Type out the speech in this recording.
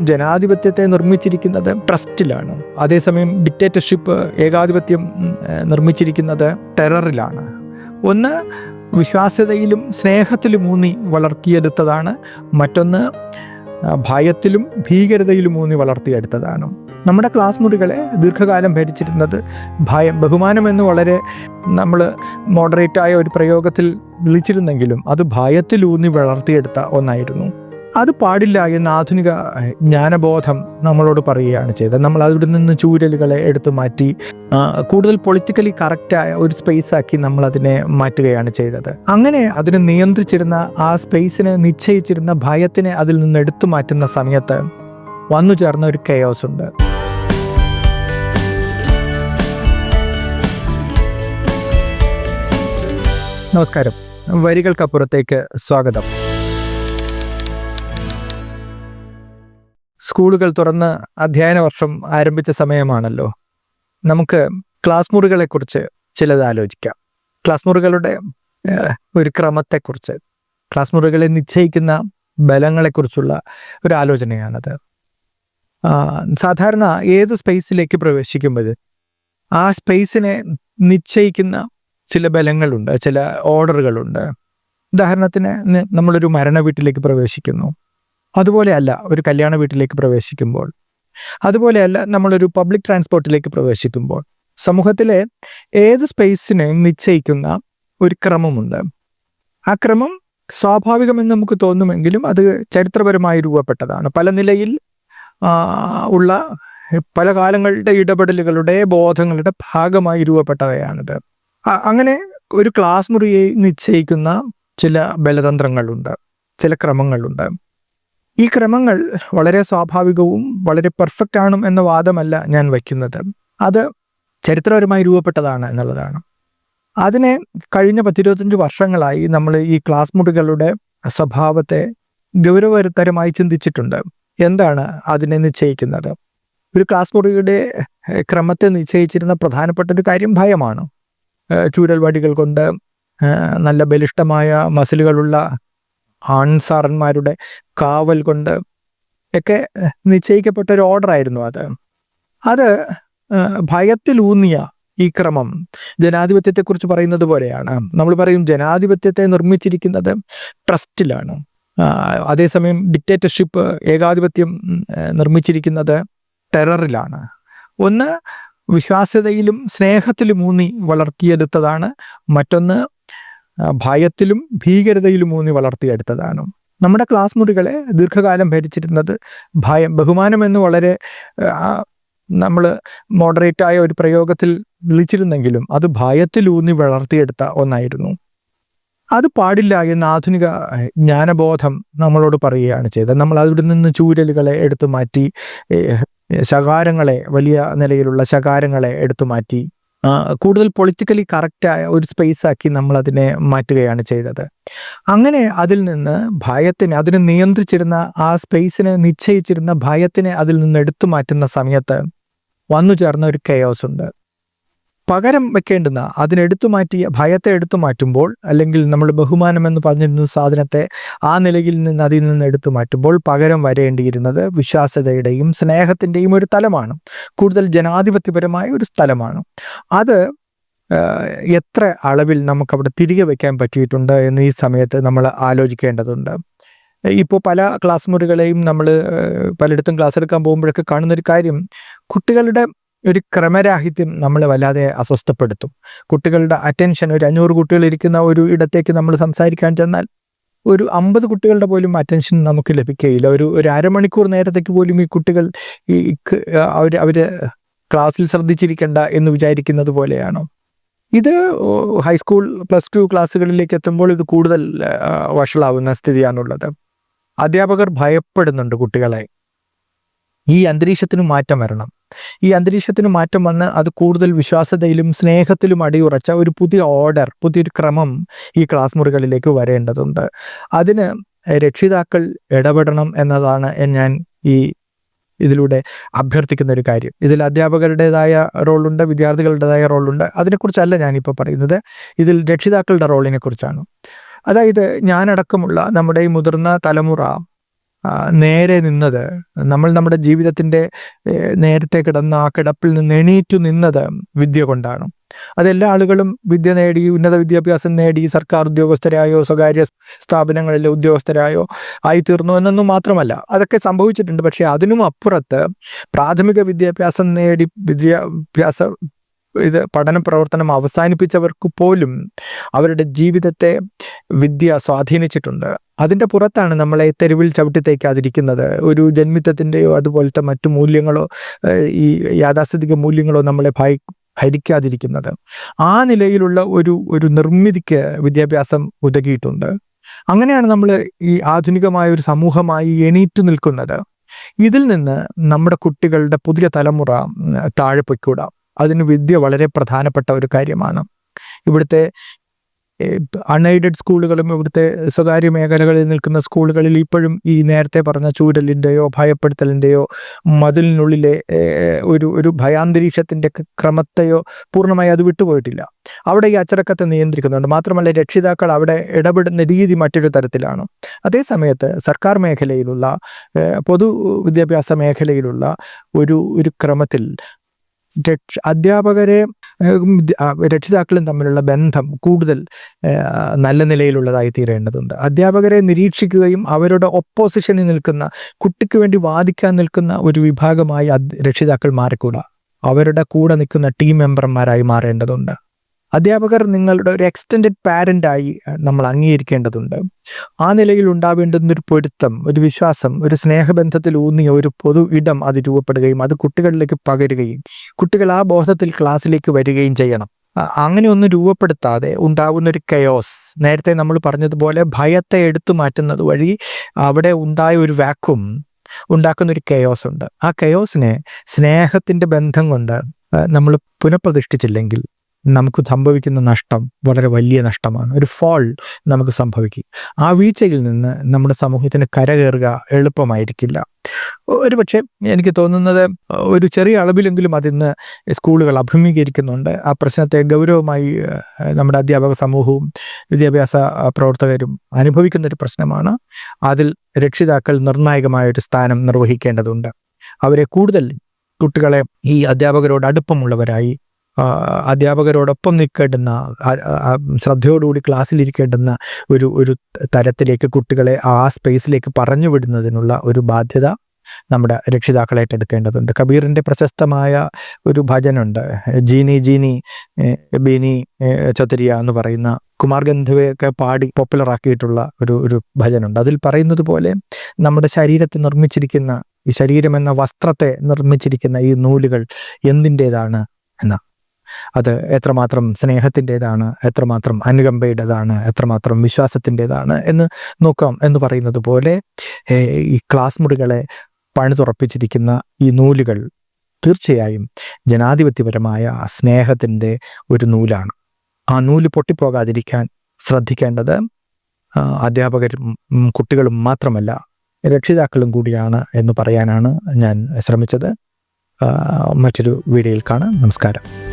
ജനാധിപത്യത്തെ നിർമ്മിച്ചിരിക്കുന്നത് ട്രസ്റ്റിലാണ്. അതേസമയം ഡിക്റ്റേറ്റർഷിപ്പ് ഏകാധിപത്യം നിർമ്മിച്ചിരിക്കുന്നത് ടെററിലാണ് ഒന്ന് വിശ്വാസ്യതയിലും സ്നേഹത്തിലും ഊന്നി വളർത്തിയെടുത്തതാണ്. മറ്റൊന്ന് ഭയത്തിലും ഭീകരതയിലും ഊന്നി വളർത്തിയെടുത്തതാണ്. നമ്മുടെ ക്ലാസ് മുറികളെ ദീർഘകാലം ഭരിച്ചിരുന്നത് ഭയം ബഹുമാനം എന്ന് വളരെ നമ്മൾ മോഡറേറ്റായ ഒരു പ്രയോഗത്തിൽ വിളിച്ചിരുന്നെങ്കിലും അത് ഭയത്തിലൂന്നി വളർത്തിയെടുത്ത ഒന്നായിരുന്നു. അത് പാടില്ല എന്ന ആധുനിക ജ്ഞാനബോധം നമ്മളോട് പറയുകയാണ് ചെയ്തത്. നമ്മൾ അവിടെ നിന്ന് ചൂരലുകളെ എടുത്തു മാറ്റി കൂടുതൽ പൊളിറ്റിക്കലി കറക്റ്റായ ഒരു സ്പേസ് ആക്കി നമ്മൾ അതിനെ മാറ്റുകയാണ് ചെയ്തത്. അങ്ങനെ അതിനെ നിയന്ത്രിച്ചിരുന്ന ആ സ്പേസിനെ നിശ്ചയിച്ചിരുന്ന ഭയത്തിനെ അതിൽ നിന്ന് എടുത്തു മാറ്റുന്ന സമയത്ത് വന്നു ചേർന്ന ഒരു കയോസ് ഉണ്ട്. നമസ്കാരം. വരികൾക്കപ്പുറത്തേക്ക് സ്വാഗതം. സ്കൂളുകൾ തുറന്ന് അധ്യയന വർഷം ആരംഭിച്ച സമയമാണല്ലോ. നമുക്ക് ക്ലാസ് മുറികളെക്കുറിച്ച് ചിലത് ആലോചിക്കാം ക്ലാസ് മുറികളുടെ ഒരു ക്രമത്തെക്കുറിച്ച് ക്ലാസ് മുറികളെ നിശ്ചയിക്കുന്ന ബലങ്ങളെക്കുറിച്ചുള്ള ഒരു ആലോചനയാണത്. സാധാരണ ഏത് സ്പേസിലേക്ക് പ്രവേശിക്കുമ്പോൾ ആ സ്പേസിനെ നിശ്ചയിക്കുന്ന ചില ബലങ്ങളുണ്ട് ചില ഓർഡറുകളുണ്ട് ഉദാഹരണത്തിന് നമ്മളൊരു മരണ വീട്ടിലേക്ക് പ്രവേശിക്കുന്നു. അതുപോലെയല്ല ഒരു കല്യാണ വീട്ടിലേക്ക് പ്രവേശിക്കുമ്പോൾ അതുപോലെയല്ല നമ്മളൊരു പബ്ലിക് ട്രാൻസ്പോർട്ടിലേക്ക് പ്രവേശിക്കുമ്പോൾ സമൂഹത്തിലെ ഏത് സ്പേസിനെ നിശ്ചയിക്കുന്ന ഒരു ക്രമമുണ്ട്. ആ ക്രമം സ്വാഭാവികമെന്ന് നമുക്ക് തോന്നുമെങ്കിലും അത് ചരിത്രപരമായി രൂപപ്പെട്ടതാണ്. പല നിലയിൽ ഉള്ള പല കാലങ്ങളുടെ ഇടപെടലുകളുടെ ബോധങ്ങളുടെ ഭാഗമായി രൂപപ്പെട്ടവയാണിത്. അങ്ങനെ ഒരു ക്ലാസ് മുറിയെ നിശ്ചയിക്കുന്ന ചില ബലതന്ത്രങ്ങളുണ്ട് ചില ക്രമങ്ങളുണ്ട്. ഈ ക്രമങ്ങൾ വളരെ സ്വാഭാവികവും വളരെ പെർഫെക്റ്റ് ആണ് എന്ന വാദമല്ല ഞാൻ വയ്ക്കുന്നത്. അത് ചരിത്രപരമായി രൂപപ്പെട്ടതാണ് എന്നുള്ളതാണ്. അതിനെ കഴിഞ്ഞ പത്തിരുപത്തഞ്ച് വർഷങ്ങളായി നമ്മൾ ഈ ക്ലാസ് മുറികളുടെ സ്വഭാവത്തെ ഗൗരവതരമായി ചിന്തിച്ചിട്ടുണ്ട്. എന്താണ് അതിനെ നിശ്ചയിക്കുന്നത്? ഒരു ക്ലാസ് മുറിയുടെ ക്രമത്തെ നിശ്ചയിച്ചിരുന്ന പ്രധാനപ്പെട്ട ഒരു കാര്യം ഭയമാണ്. ചൂരൽവാടികൾ കൊണ്ട് നല്ല ബലിഷ്ടമായ മസിലുകളുള്ള ആൺസാറന്മാരുടെ കാവൽ കൊണ്ട് ഒക്കെ നിശ്ചയിക്കപ്പെട്ട ഒരു ഓർഡറായിരുന്നു അത്. അത് ഭയത്തിലൂന്നിയ ഈ ക്രമം ജനാധിപത്യത്തെക്കുറിച്ച് പറയുന്നത് പോലെയാണ്. നമ്മൾ പറയും ജനാധിപത്യത്തെ നിർമ്മിച്ചിരിക്കുന്നത് ട്രസ്റ്റിലാണ്. അതേസമയം ഡിക്റ്റേറ്റർഷിപ്പ് ഏകാധിപത്യം നിർമ്മിച്ചിരിക്കുന്നത് ടെററിലാണ്. ഒന്ന് വിശ്വാസ്യതയിലും സ്നേഹത്തിലും ഊന്നി വളർത്തിയെടുത്തതാണ്. മറ്റൊന്ന് ഭയത്തിലും ഭീകരതയിലും ഊന്നി വളർത്തിയെടുത്തതാണ്. നമ്മുടെ ക്ലാസ് മുറികളെ ദീർഘകാലം ഭരിച്ചിരുന്നത് ഭയം ബഹുമാനമെന്ന് വളരെ നമ്മൾ മോഡറേറ്റായ ഒരു പ്രയോഗത്തിൽ വിളിച്ചിരുന്നെങ്കിലും അത് ഭയത്തിലൂന്നി വളർത്തിയെടുത്ത ഒന്നായിരുന്നു. അത് പാടില്ല എന്ന ആധുനിക ജ്ഞാനബോധം നമ്മളോട് പറയുകയാണ് ചെയ്തത്. നമ്മൾ അവിടെ നിന്ന് ചൂരലുകളെ എടുത്തു മാറ്റി ശകാരങ്ങളെ വലിയ നിലയിലുള്ള ശകാരങ്ങളെ എടുത്തു മാറ്റി. കൂടുതൽ പൊളിറ്റിക്കലി കറക്റ്റായ ഒരു സ്പേസ് ആക്കി നമ്മൾ അതിനെ മാറ്റുകയാണ് ചെയ്തത്. അങ്ങനെ അതിൽ നിന്ന് ഭയത്തിനെ അതിനെ നിയന്ത്രിച്ചിരുന്ന ആ സ്പേസിനെ നിശ്ചയിച്ചിരുന്ന ഭയത്തിനെ അതിൽ നിന്ന് എടുത്തു മാറ്റുന്ന സമയത്ത് വന്നു ചേർന്ന ഒരു കെയോസ് ഉണ്ട്. പകരം വെക്കേണ്ടുന്ന അതിനെടുത്തു മാറ്റിയ ഭയത്തെ എടുത്തു മാറ്റുമ്പോൾ അല്ലെങ്കിൽ നമ്മൾ ബഹുമാനം എന്ന് പറഞ്ഞിരുന്ന സാധനത്തെ ആ നിലയിൽ നിന്ന് അതിൽ നിന്ന് എടുത്തു മാറ്റുമ്പോൾ പകരം വരേണ്ടിയിരുന്നത് വിശ്വാസ്യതയുടെയും സ്നേഹത്തിന്റെയും ഒരു തലമാണ്. കൂടുതൽ ജനാധിപത്യപരമായ ഒരു സ്ഥലമാണ്. അത് എത്ര അളവിൽ നമുക്കവിടെ തിരികെ വയ്ക്കാൻ പറ്റിയിട്ടുണ്ട് എന്ന് ഈ സമയത്ത് നമ്മൾ ആലോചിക്കേണ്ടതുണ്ട്. ഇപ്പോൾ പല ക്ലാസ് മുറികളെയും നമ്മൾ പലയിടത്തും ക്ലാസ് എടുക്കാൻ പോകുമ്പോഴൊക്കെ കാണുന്നൊരു കാര്യം കുട്ടികളുടെ ഒരു ക്രമരാഹിത്യം നമ്മൾ വല്ലാതെ അസ്വസ്ഥപ്പെടുത്തും. കുട്ടികളുടെ അറ്റൻഷൻ ഒരു അഞ്ഞൂറ് കുട്ടികൾ ഇരിക്കുന്ന ഒരു ഇടത്തേക്ക് നമ്മൾ സംസാരിക്കാൻ ചെന്നാൽ ഒരു അമ്പത് കുട്ടികളുടെ പോലും അറ്റൻഷൻ നമുക്ക് ലഭിക്കുകയില്ല. ഒരു ഒരു അരമണിക്കൂർ നേരത്തേക്ക് പോലും ഈ കുട്ടികൾ ഈ അവർ അവർ ക്ലാസ്സിൽ ശ്രദ്ധിച്ചിരിക്കേണ്ട എന്ന് വിചാരിക്കുന്നത് പോലെയാണോ? ഇത് ഹൈസ്കൂൾ പ്ലസ് ടു ക്ലാസ്സുകളിലേക്ക് എത്തുമ്പോൾ ഇത് കൂടുതൽ വഷളാവുന്ന സ്ഥിതിയാണുള്ളത്. അധ്യാപകർ ഭയപ്പെടുന്നുണ്ട് കുട്ടികളെ. ഈ അന്തരീക്ഷത്തിന് മാറ്റം വരണം. ഈ അന്തരീക്ഷത്തിന് മാറ്റം വന്ന് അത് കൂടുതൽ വിശ്വാസതയിലും സ്നേഹത്തിലും അടിയുറച്ച ഒരു പുതിയ ഓർഡർ പുതിയൊരു ക്രമം ഈ ക്ലാസ് മുറികളിലേക്ക് വരേണ്ടതുണ്ട്. അതിന് രക്ഷിതാക്കൾ ഇടപെടണം എന്നതാണ് ഞാൻ ഈ ഇതിലൂടെ അഭ്യർത്ഥിക്കുന്ന ഒരു കാര്യം. ഇതിൽ അധ്യാപകരുടേതായ റോളുണ്ട് വിദ്യാർത്ഥികളുടേതായ റോളുണ്ട്. അതിനെക്കുറിച്ചല്ല ഞാനിപ്പോൾ പറയുന്നത്. ഇതിൽ രക്ഷിതാക്കളുടെ റോളിനെ കുറിച്ചാണ് അതായത് ഞാനടക്കമുള്ള നമ്മുടെ ഈ മുതിർന്ന തലമുറ നേരെ നിന്നത് നമ്മൾ നമ്മുടെ ജീവിതത്തിന്റെ നേരത്തെ കിടന്ന ആ കിടപ്പിൽ നിന്ന് എണീറ്റു നിന്നത് വിദ്യ കൊണ്ടാണ്. അതെല്ലാ ആളുകളും വിദ്യ നേടി ഉന്നത വിദ്യാഭ്യാസം നേടി സർക്കാർ ഉദ്യോഗസ്ഥരായോ സ്വകാര്യ സ്ഥാപനങ്ങളിലെ ഉദ്യോഗസ്ഥരായോ ആയിത്തീർന്നു എന്നൊന്നും മാത്രമല്ല. അതൊക്കെ സംഭവിച്ചിട്ടുണ്ട്. പക്ഷേ അതിനും അപ്പുറത്ത് പ്രാഥമിക വിദ്യാഭ്യാസം നേടി വിദ്യാഭ്യാസ ഇത് പഠന പ്രവർത്തനം അവസാനിപ്പിച്ചവർക്ക് പോലും അവരുടെ ജീവിതത്തെ വിദ്യ സ്വാധീനിച്ചിട്ടുണ്ട്. അതിന്റെ പുറത്താണ് നമ്മളെ തെരുവിൽ ചവിട്ടി തേക്കാതിരിക്കുന്നത്. ഒരു ജന്മിത്തത്തിന്റെയോ അതുപോലത്തെ മറ്റു മൂല്യങ്ങളോ ഈ യാഥാസ്ഥിതിക മൂല്യങ്ങളോ നമ്മളെ ഭയ ഭരിക്കാതിരിക്കുന്നത്. ആ നിലയിലുള്ള ഒരു ഒരു നിർമ്മിതിക്ക് വിദ്യാഭ്യാസം ഉതകിയിട്ടുണ്ട്. അങ്ങനെയാണ് നമ്മൾ ഈ ആധുനികമായ ഒരു സമൂഹമായി എണീറ്റു നിൽക്കുന്നത്. ഇതിൽ നിന്ന് നമ്മുടെ കുട്ടികളുടെ പുതിയ തലമുറ താഴെ പൊയ്ക്കൂടാം. അതിന് വിദ്യ വളരെ പ്രധാനപ്പെട്ട ഒരു കാര്യമാണ്. ഇവിടുത്തെ അൺഎയ്ഡഡ് സ്കൂളുകളും ഇവിടുത്തെ സ്വകാര്യ മേഖലകളിൽ നിൽക്കുന്ന സ്കൂളുകളിൽ ഇപ്പോഴും ഈ നേരത്തെ പറഞ്ഞ ചൂരലിന്റെയോ ഭയപ്പെടുത്തലിന്റെയോ മതിലിനുള്ളിലെ ഒരു ഒരു ഭയാന്തരീക്ഷത്തിന്റെ ക്രമത്തെയോ പൂർണമായി അത് വിട്ടുപോയിട്ടില്ല. അവിടെ ഈ അച്ചടക്കത്തെ നിയന്ത്രിക്കുന്നുണ്ട്. മാത്രമല്ല രക്ഷിതാക്കൾ അവിടെ ഇടപെടുന്ന രീതി മറ്റൊരു തരത്തിലാണ്. അതേസമയത്ത് സർക്കാർ മേഖലയിലുള്ള പൊതു വിദ്യാഭ്യാസ മേഖലയിലുള്ള ഒരു ഒരു ക്രമത്തിൽ അധ്യാപകരെ രക്ഷിതാക്കളും തമ്മിലുള്ള ബന്ധം കൂടുതൽ നല്ല നിലയിലുള്ളതായി തീരേണ്ടതുണ്ട്. അധ്യാപകരെ നിരീക്ഷിക്കുകയും അവരുടെ ഒപ്പോസിഷനിൽ നിൽക്കുന്ന കുട്ടിക്ക് വേണ്ടി വാദിക്കാൻ നിൽക്കുന്ന ഒരു വിഭാഗമായി രക്ഷിതാക്കൾ മാറിക്കൂടാ. അവരുടെ കൂടെ നിൽക്കുന്ന ടീം മെമ്പർമാരായി മാറേണ്ടതുണ്ട്. അധ്യാപകർ നിങ്ങളുടെ ഒരു എക്സ്റ്റെൻഡഡ് പാരന്റായി നമ്മൾ അംഗീകരിക്കേണ്ടതുണ്ട്. ആ നിലയിൽ ഉണ്ടാവേണ്ടുന്ന ഒരു പൊരുത്തം ഒരു വിശ്വാസം ഒരു സ്നേഹബന്ധത്തിൽ ഊന്നിയ ഒരു പൊതു ഇടം അത് രൂപപ്പെടുകയും അത് കുട്ടികളിലേക്ക് പകരുകയും കുട്ടികൾ ആ ബോധത്തിൽ ക്ലാസ്സിലേക്ക് വരികയും ചെയ്യണം. അങ്ങനെ ഒന്നും രൂപപ്പെടുത്താതെ ഉണ്ടാകുന്ന ഒരു കയോസ് നേരത്തെ നമ്മൾ പറഞ്ഞതുപോലെ ഭയത്തെ എടുത്തു മാറ്റുന്നത് വഴി അവിടെ ഉണ്ടായ ഒരു വാക്കും ഉണ്ടാക്കുന്ന ഒരു കയോസ് ഉണ്ട്. ആ കയോസിനെ സ്നേഹത്തിന്റെ ബന്ധം കൊണ്ട് നമ്മൾ പുനഃപ്രതിഷ്ഠിച്ചില്ലെങ്കിൽ നമുക്ക് സംഭവിക്കുന്ന നഷ്ടം വളരെ വലിയ നഷ്ടമാണ്. ഒരു ഫോൾ നമുക്ക് സംഭവിക്കും. ആ വീഴ്ചയിൽ നിന്ന് നമ്മുടെ സമൂഹത്തിന് കരകയറുക എളുപ്പമായിരിക്കില്ല. ഒരു പക്ഷേ എനിക്ക് തോന്നുന്നത് ഒരു ചെറിയ അളവിലെങ്കിലും അതിന്ന് സ്കൂളുകൾ അഭിമുഖീകരിക്കുന്നുണ്ട്. ആ പ്രശ്നത്തെ ഗൗരവമായി നമ്മുടെ അധ്യാപക സമൂഹവും വിദ്യാഭ്യാസ പ്രവർത്തകരും അനുഭവിക്കുന്ന ഒരു പ്രശ്നമാണ്. അതിൽ രക്ഷിതാക്കൾ നിർണായകമായ ഒരു സ്ഥാനം നിർവഹിക്കേണ്ടതുണ്ട്. അവരെ കൂടുതൽ കുട്ടികളെ ഈ അധ്യാപകരോട് അടുപ്പമുള്ളവരായി അധ്യാപകരോടൊപ്പം നിൽക്കേണ്ടുന്ന ശ്രദ്ധയോടുകൂടി ക്ലാസ്സിലിരിക്കേണ്ടുന്ന ഒരു ഒരു തരത്തിലേക്ക് കുട്ടികളെ ആ സ്പേസിലേക്ക് പറഞ്ഞു വിടുന്നതിനുള്ള ഒരു ബാധ്യത നമ്മുടെ രക്ഷിതാക്കളായിട്ട് എടുക്കേണ്ടതുണ്ട് കബീറിന്റെ പ്രശസ്തമായ ഒരു ഭജനുണ്ട് ജീനി ജീനി ബീനി ചതുരിയ എന്ന് പറയുന്ന കുമാർ ഗന്ധവയൊക്കെ പാടി പോപ്പുലറാക്കിയിട്ടുള്ള ഒരു ഒരു ഭജനുണ്ട് അതിൽ പറയുന്നത് പോലെ നമ്മുടെ ശരീരത്തെ നിർമ്മിച്ചിരിക്കുന്ന ഈ ശരീരം എന്ന വസ്ത്രത്തെ നിർമ്മിച്ചിരിക്കുന്ന ഈ നൂലുകൾ എന്തിന്റെതാണ് എന്ന അത് എത്രമാത്രം സ്നേഹത്തിന്റെതാണ് എത്രമാത്രം അനുകമ്പയുടേതാണ് എത്രമാത്രം വിശ്വാസത്തിന്റെതാണ് എന്ന് നോക്കാം എന്ന് പറയുന്നത് പോലെ ഈ ക്ലാസ് മുറികളെ പണിതുറപ്പിച്ചിരിക്കുന്ന ഈ നൂലുകൾ തീർച്ചയായും ജനാധിപത്യപരമായ സ്നേഹത്തിന്റെ ഒരു നൂലാണ്. ആ നൂൽ പൊട്ടിപ്പോകാതിരിക്കാൻ ശ്രദ്ധിക്കേണ്ടത് അധ്യാപകരും കുട്ടികളും മാത്രമല്ല രക്ഷിതാക്കളും കൂടിയാണ് എന്ന് പറയാനാണ് ഞാൻ ശ്രമിച്ചത്. മറ്റൊരു വീഡിയോയിൽ കാണാം. നമസ്കാരം.